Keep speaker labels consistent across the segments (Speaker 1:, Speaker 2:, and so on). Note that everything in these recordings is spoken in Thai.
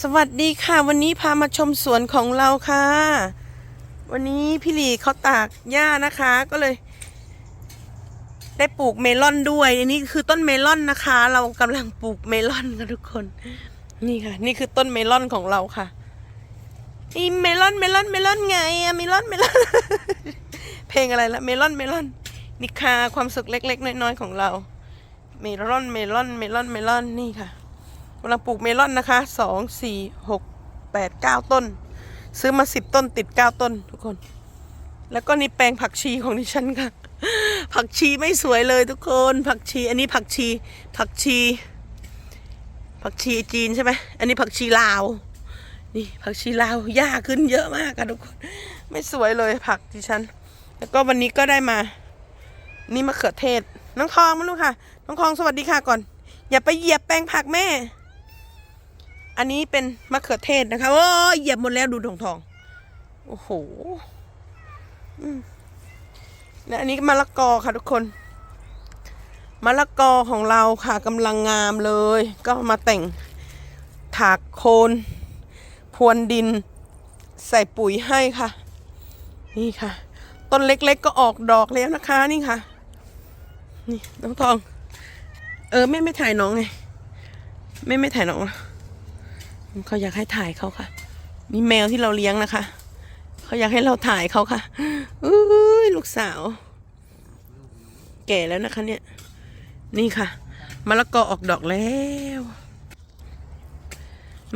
Speaker 1: สวัสดีค่ะ วันนี้พามาชมสวนของเราค่ะ วันนี้พี่หลีเขาตากหญ้านะคะก็เลย ได้ปลูกเมลอนด้วย อันนี้คือต้นเมลอนนะคะ เรากำลังปลูกเมลอนกันทุกคน นี่ค่ะ นี่คือต้นเมลอนของเราค่ะอีเมลอนเมลอนเมลอนไงอะเมลอนเมลอน เพลงอะไรละเมลอนเมลอนนี่ค่ะความสุขเล็ก ๆ น้อยๆของเรา เมลอนเมลอนเมลอนเมลอนนี่ค่ะ กำลังปลูกเมลอนนะคะสองสี่หกแปดเก้าต้น ซื้อมาสิบต้นติดเก้าต้นทุกคน แล้วก็นี่แปลงผักชีของดิฉันค่ะ ผักชีไม่สวยเลยทุกคน ผักชี อันนี้ผักชี ผักชี ผักชีจีนใช่ไหมอันนี้ผักชีลาว นี่ผักชีลาวหญ้าขึ้นเยอะมากค่ะทุกคน ไม่สวยเลยผักดิฉัน แล้วก็วันนี้ก็ได้มา นี่มะเขือเทศ น้องทองมาลูกค่ะ น้องทองสวัสดีค่ะก่อน อย่าไปเหยียบแปลงผักแม่ อันนี้เป็นมะเขือเทศนะคะโอ้ยเหยียบหมดแล้วดูทองทองโอ้โหและอันนี้มะละกอค่ะทุกคนมะละกอของเราค่ะกำลังงามเลย ก็มาแต่งถากโคนพรวนดิน ใส่ปุ๋ยให้ค่ะ นี่ค่ะ ต้นเล็กๆก็ออกดอกแล้วนะคะนี่ค่ะ นี่น้องทอง เออแม่ไม่ถ่ายน้องไงแม่ไม่ถ่ายน้องนะ เขาอยากให้ถ่ายเขาค่ะมีแมวที่เราเลี้ยงนะคะ เขาอยากให้เราถ่ายเขาค่ะอุ้ยลูกสาว แก่แล้วนะคะ เนี่ย นี่ค่ะมะละกอออกดอกแล้ว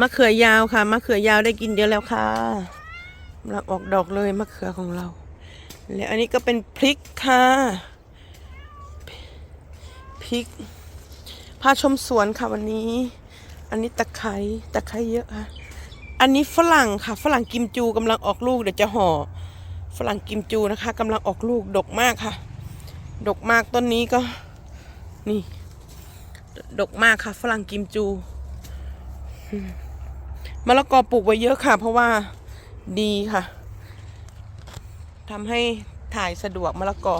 Speaker 1: มะเขือยาวค่ะมะเขือยาวได้กินเยอะแล้วค่ะกำลังออกดอกเลยมะเขือของเรา แล้วอันนี้ก็เป็นพริกค่ะพริกพาชมสวนค่ะวันนี้ อันนี้ตะไคร้ตะไคร้เยอะค่ะ อันนี้ฝรั่งค่ะ ฝรั่งกิมจูกำลังออกลูกเดี๋ยวจะห่อ ฝรั่งกิมจูนะคะกำลังออกลูกดกมากค่ะ ดกมากต้นนี้ก็ นี่ ดกมากค่ะ ฝรั่งกิมจูมะละกอปลูกไว้เยอะค่ะ เพราะว่าดีค่ะทำให้ถ่ายสะดวกมะละกอ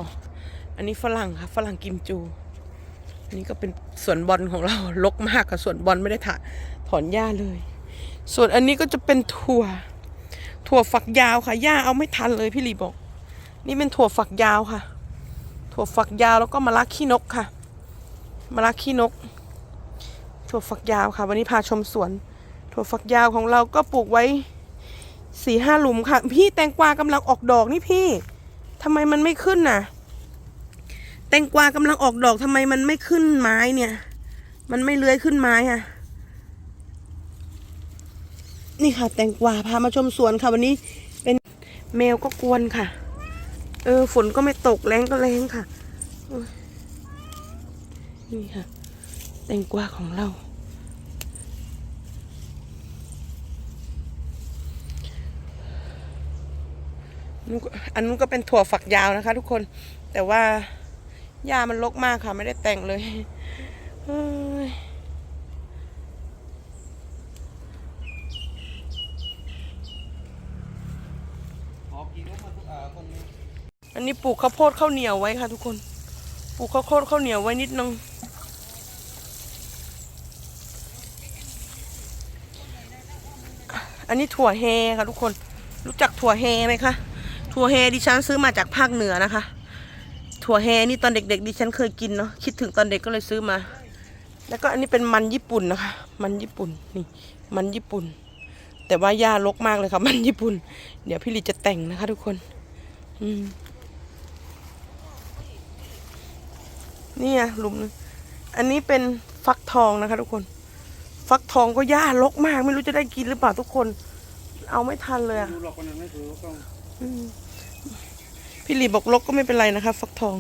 Speaker 1: อันนี้ฝรั่งค่ะ ฝรั่งกิมจู นนี้ก็เป็นสวนบอลของเรารกมากกับสวนบอลไม่ได้ถถอนหญ้าเลย ส่วนอันนี้ก็จะเป็นถั่ว ถั่วฝักยาวค่ะหญ้าเอาไม่ทันเลยพี่ลีบอก นี่เป็นถั่วฝักยาวค่ะ ถั่วฝักยาวแล้วก็มะระขี้นกค่ะมะระขี้นก ถั่วฝักยาวค่ะ วันนี้พาชมสวน ถั่วฝักยาวของเราก็ปลูกไว้สี่ห้าหลุมค่ะ พี่แตงกวากำลังออกดอกนี่พี่ทำไมมันไม่ขึ้นน่ะ แตงกวากำลังออกดอกทำไมมันไม่ขึ้นไม้เนี่ย มันไม่เลื้อยขึ้นไม้อะนี่ค่ะ แตงกวาพามาชมสวนค่ะ วันนี้เป็นแมวก็กวนค่ะ เออ ฝนก็ไม่ตกแรงก็แรงค่ะ นี่ค่ะ แตงกวาของเรา อันนู้นก็เป็นถั่วฝักยาวนะคะ ทุกคนแต่ว่า หญ้ามันรกมากค่ะ ไม่ได้แต่งเลย
Speaker 2: อันนี้
Speaker 1: ปลูกข้าวโพดข้าวเหนียวไว้ค่ะทุกคน ปลูกข้าวโพดข้าวเหนียวไว้นิดนึงอันนี้ถั่วเฮค่ะทุกคน รู้จักถั่วเฮไหมคะ ถั่วเฮดิฉันซื้อมาจากภาคเหนือนะคะ ถั่วเฮนี่ตอนเด็กๆดิฉันเคยกินเนาะคิดถึงตอนเด็กก็เลยซื้อมา แล้วก็อันนี้เป็นมันญี่ปุ่นนะคะ มันญี่ปุ่นนี่ มันญี่ปุ่น แต่ว่าหญ้ารกมากเลยค่ะมันญี่ปุ่น เดี๋ยวพี่ลีจะแต่งนะคะ ทุกคน อืมนี่ไงหลุมหนึงอันนี้เป็นฟักทองนะคะ ทุกคน ฟักทองก็หญ้ารกมาก ไม่รู้จะได้กินหรือเปล่าทุกคน เอาไม่ทันเลยอะ
Speaker 2: ดูหลอกคนนั้นไม่ถือก็ต้อง
Speaker 1: อืม พี่หลีบอกลกก็ไม่เป็นไรนะคะ ฟักทอง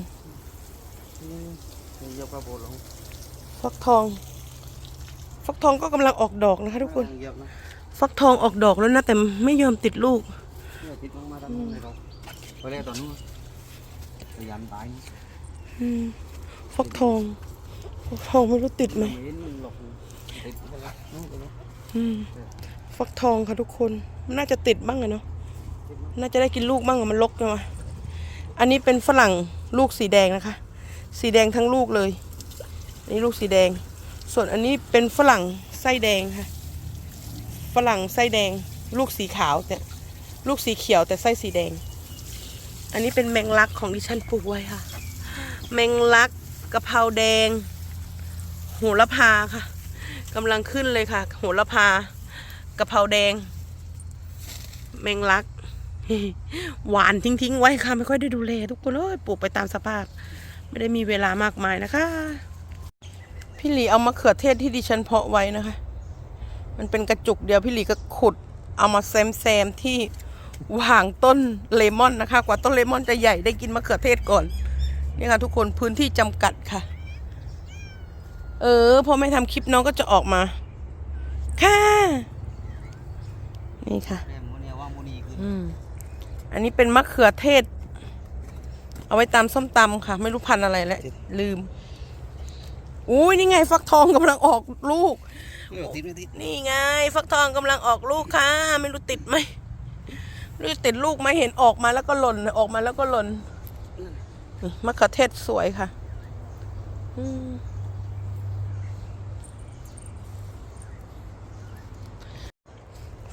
Speaker 2: นี่เหยียบกระโปรงลง
Speaker 1: ฟักทอง ฟักทองก็กำลังออกดอกนะคะทุกคน
Speaker 2: เหยียบนะ
Speaker 1: ฟักทองออกดอกแล้วนะแต่ไม่ยอมติดลูก
Speaker 2: เนี่ยติดลงมาด้านนู้นเลยเราไปเลยตอนนู้นพยายามตาย
Speaker 1: อืมฟักทองฟักทองไม่รู้ติดไหม
Speaker 2: เห็นมันหลอกติดไปแล้วนู้นไปแล้ว
Speaker 1: อืมฟักทองค่ะทุกคนมันน่าจะติดบ้างอะเนาะ น่าจะได้กินลูกบ้างอะมันลกจังวะ อันนี้เป็นฝรั่งลูกสีแดงนะคะ สีแดงทั้งลูกเลยอันนี้ลูกสีแดง ส่วนอันนี้เป็นฝรั่งไส้แดงค่ะ ฝรั่งไส้แดง ลูกสีขาวแต่ลูกสีเขียวแต่ไส้สีแดง อันนี้เป็นแมงลักของที่ฉันปลูกไว้ค่ะ แมงลักกะเพราแดง โหระพาค่ะกำลังขึ้นเลยค่ะ โหระพากะเพราแดง แมงลัก หวานทิ้งๆไว้ค่ะ ไม่ค่อยได้ดูแลทุกคนเลยปลูกไปตามสภาพ ไม่ได้มีเวลามากมายนะคะ พี่หลีเอามะเขือเทศที่ดิฉันเพาะไว้นะคะ มันเป็นกระจุกเดียวพี่หลีก็ขุด เอามาแซมแซมๆที่วางต้นเลมอนนะคะ กว่าต้นเลมอนจะใหญ่ได้กินมะเขือเทศก่อนนี่ค่ะทุกคนพื้นที่จำกัดค่ะ เออพอไม่ทำคลิปน้องก็จะออกมา ค่ะ นี่ค่ะ
Speaker 2: แม่โมเนี่ยว่าโมนีคือ
Speaker 1: อืม อันนี้เป็นมะเขือเทศ เอาไว้ตำส้มตำค่ะ ไม่รู้พันอะไรแล้วลืม อุ้ยนี่ไงฟักทองกำลังออกลูก นี่ไง ฟักทองกำลังออกลูกค่ะ ไม่รู้ติดไหมรู้ติดลูกไหมเห็นออกมาแล้วก็หล่นออกมาแล้วก็หล่นมะเขือเทศสวยค่ะ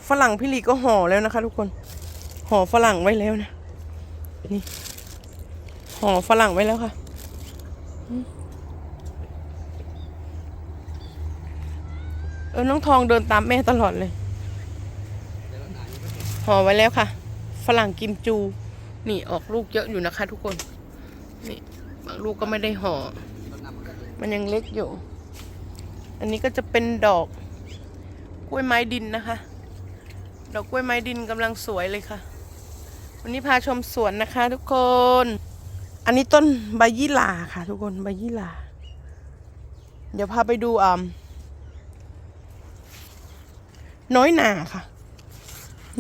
Speaker 1: ฝรั่งพี่ลีก็ห่อแล้วนะคะทุกคน ห่อฝรั่งไว้แล้วนะ นี่ห่อฝรั่งไว้แล้วค่ะ เออ น้องทองเดินตามแม่ตลอดเลย ห่อไว้แล้วค่ะ ฝรั่งกิมจู นี่ออกลูกเยอะอยู่นะคะทุกคน นี่บางลูกก็ไม่ได้ห่อ มันยังเล็กอยู่ อันนี้ก็จะเป็นดอกกล้วยไม้ดินนะคะ ดอกกล้วยไม้ดินกำลังสวยเลยค่ะ วันนี้พาชมสวนนะคะ ทุกคน อันนี้ต้นใบยี่หร่าค่ะ ทุกคนใบยี่หร่า เดี๋ยวพาไปดูอ่าน้อยหนาค่ะ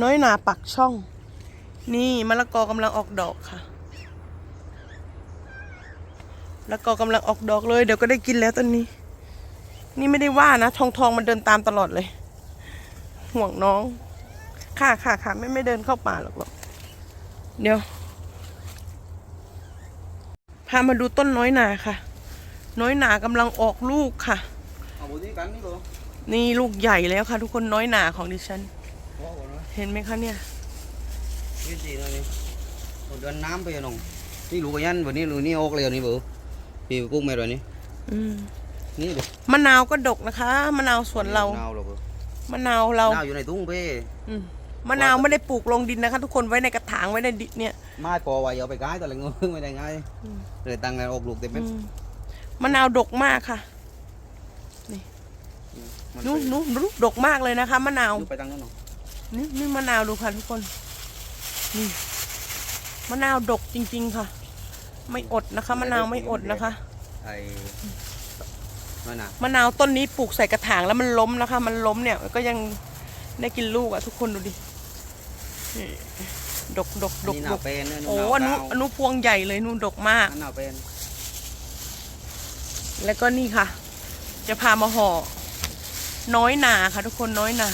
Speaker 1: น้อยหนาปักช่อง นี่มะละกอกำลังออกดอกค่ะมะละกอกำลังออกดอกเลย เดี๋ยวก็ได้กินแล้วตอนนี้ นี่ไม่ได้ว่านะ ทองทองมันเดินตามตลอดเลย ห่วงน้อง ค่ะค่ะค่ะไม่ไม่เดินเข้าป่าหรอกหรอก เดี๋ยว พามาดูต้นน้อยหนาค่ะ น้อยหนากำลังออกลูกค่ะ
Speaker 2: เอาบุญนี้กันนี่บ่
Speaker 1: นี่ลูกใหญ่แล้วค่ะ ทุกคนน้อยหนาของดิฉัน
Speaker 2: พอก่อนนะ
Speaker 1: เห็นไหมคะเนี่ย
Speaker 2: นี่สิเลยนี่เอาเดินน้ำไปน้องนี่ลูกยันวันนี้ลูกนี่ออกเลยนี่บ่พี่กุ้งแม่ด้วยนี่
Speaker 1: อืม
Speaker 2: นี่บ่
Speaker 1: มะนาวก็ดกนะคะ มะนาวสวนเรา
Speaker 2: นาวเราบ่
Speaker 1: มะนาวเรา
Speaker 2: นาวอยู่ในทุ่งเพ่
Speaker 1: อื มมะนาวไม่ได้ปลูกลงดินนะคะ ทุกคนไว้ในกระถางไว้ในดินเนี่ย
Speaker 2: ไม้ปอไว้เอาไปขายแต่ละเงื้อไม่ได้ง่ายเลยตังค์กันออกลูกเต็มเม็ด
Speaker 1: อืมมะนาวดกมากค่ะ
Speaker 2: มั
Speaker 1: นู้นนู้นนู้นดกมากเลยนะคะมะนาว
Speaker 2: อยู่ไปตังค์นั่นเนาะ
Speaker 1: นี่นี่มะนาวดูค่ะทุกคนนี่มะนาวดกจริง ๆค่ะ ไม่อดนะคะมะนาวไม่อดนะคะ
Speaker 2: ไอ้นั่นน่ะ
Speaker 1: มะนาวต้นนี้ปลูกใส่กระถางแล้วมันล้มนะคะ มันล้มเนี่ยก็ยังได้กินลูกอะทุกคนดูดินี่ ดกดกดก
Speaker 2: นี่ห
Speaker 1: ด
Speaker 2: นาว
Speaker 1: ก
Speaker 2: เป็นเนี่ย
Speaker 1: โอ้
Speaker 2: หาว
Speaker 1: อนุ
Speaker 2: เก้า
Speaker 1: อนุพวงใหญ่เลยนู่นดกมาก
Speaker 2: อันหนาวเป็น
Speaker 1: แล้วก็นี่ค่ะ จะพามาห่อน้อยหนาค่ะ ทุกคนน้อยหนา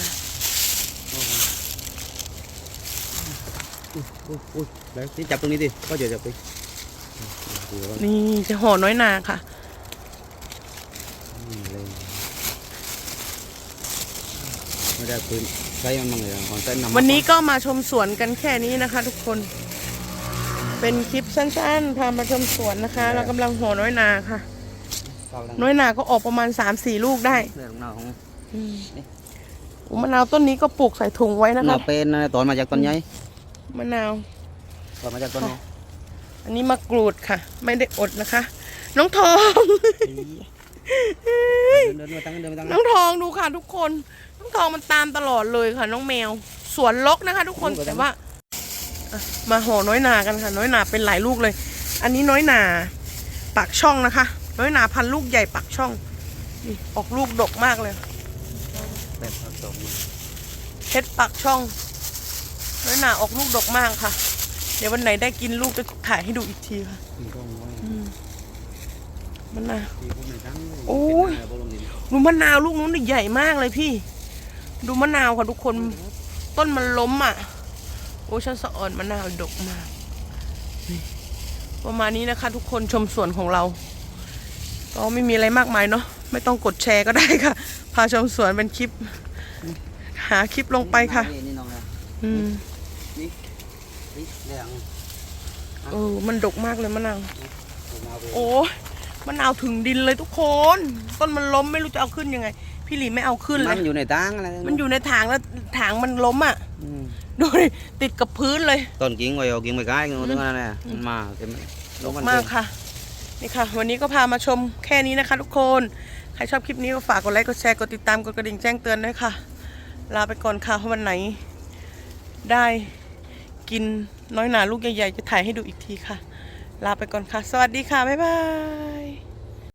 Speaker 2: อุ้ยอุ้ยอุ้ยเดี๋ยวนี่จับตรงนี้ดิก็เดี๋ยวจับไปดูว่า
Speaker 1: นี่จะห่อน้อยหนาค่ะ
Speaker 2: นี่เลยไม่ได้ปืน ใช้มันมั่งเลยก่อนใช้น้ำ
Speaker 1: วันนี้ก็มาชมสวนกันแค่นี้นะคะ ทุกคน เป็นคลิปสั้นๆ พามาชมสวนนะคะ เรากำลังห่อน้อยหนาค่ะ
Speaker 2: เก้าดัง
Speaker 1: น้อยหนาก็ออกประมาณ3าสี่ลูกได้
Speaker 2: เรื่องหนาวของ
Speaker 1: อืมอุยมะนาวต้นนี้ก็ปลูกใส่ถุงไว้นะ
Speaker 2: ห
Speaker 1: คะ
Speaker 2: นาวเป็นนะตอนมาจากต้นใหญ่
Speaker 1: มะนาว
Speaker 2: ตอนมาจากต้นนี้
Speaker 1: อันนี้มะกรูดค่ะ ไม่ได้อดนะคะ น้องทอง
Speaker 2: เดินเดินมาตั้งเดินมาตั้ง
Speaker 1: น้องทองดูค่ะทุกคน น้องทองมันตามตลอดเลยค่ะ น้องแมว สวนลกนะคะ ทุกคนแต่ว่าอะมาห่อน้อยหนากันค่ะ น้อยหนาเป็นหลายลูกเลย อันนี้น้อยหนาปากช่องนะคะ น้อยหนาพันลูกใหญ่ปากช่องนี่ออกลูกดกมากเลย
Speaker 2: แบบผสม
Speaker 1: เพชรปากช่อง น้อยหนาออกลูกดกมากค่ะ เดี๋ยววันไหนได้กินลูกจะถ่ายให้ดูอีกทีค่ะ
Speaker 2: มีกล้องไว้
Speaker 1: อืม มันนาว
Speaker 2: มีพวกในตั้ง
Speaker 1: โอ้ย
Speaker 2: เป็นอะไรบ่ลงดิน
Speaker 1: ดูมะนาวลูกนู้นดิใหญ่มากเลยพี่ ดูมะนาวค่ะทุกคนต้นมันล้มอะ โอ้ฉันสะอ่อนมะนาวดกมากนี่ประมาณนี้นะคะ ทุกคนชมสวนของเรา ก็ไม่มีอะไรมากมายเนาะไม่ต้องกดแชร์ก็ได้ค่ะ พาชมสวนเป็นคลิปค่ะหาคลิปลงไปค่ะ
Speaker 2: นี่นี่น้องนะ
Speaker 1: อืม
Speaker 2: นี่นี่แดง
Speaker 1: เออมันดกมากเลยมะนาว
Speaker 2: ผมเอาไป
Speaker 1: โอ้ย มะนาวถึงดินเลยทุกคน ต้นมันล้มไม่รู้จะเอาขึ้นยังไง พี่หลีไม่เอาขึ้นเล
Speaker 2: มั
Speaker 1: ย
Speaker 2: นอยู่ในตังอะไร
Speaker 1: มันอยู่ในถางแล้วถางมันล้มอะ
Speaker 2: อืม
Speaker 1: ดูดิติดกับพื้นเลย
Speaker 2: ต้นกิ่งไว้เอากิ่งไปขายกันตรงนั้นแหละมันมาเต็มลงมัน
Speaker 1: มากค่ะ นี่ค่ะ วันนี้ก็พามาชมแค่นี้นะคะทุกคน ใครชอบคลิปนี้ก็ฝากกดไลค์กดแชร์กดติดตามกดกระดิ่งแจ้งเตือนด้วยค่ะ ลาไปก่อนค่ะเพราะวันไหน ได้กินน้อยหนาลูกใหญ่ๆ จะถ่ายให้ดูอีกทีค่ะ ลาไปก่อนค่ะ สวัสดีค่ะ บ๊ายบาย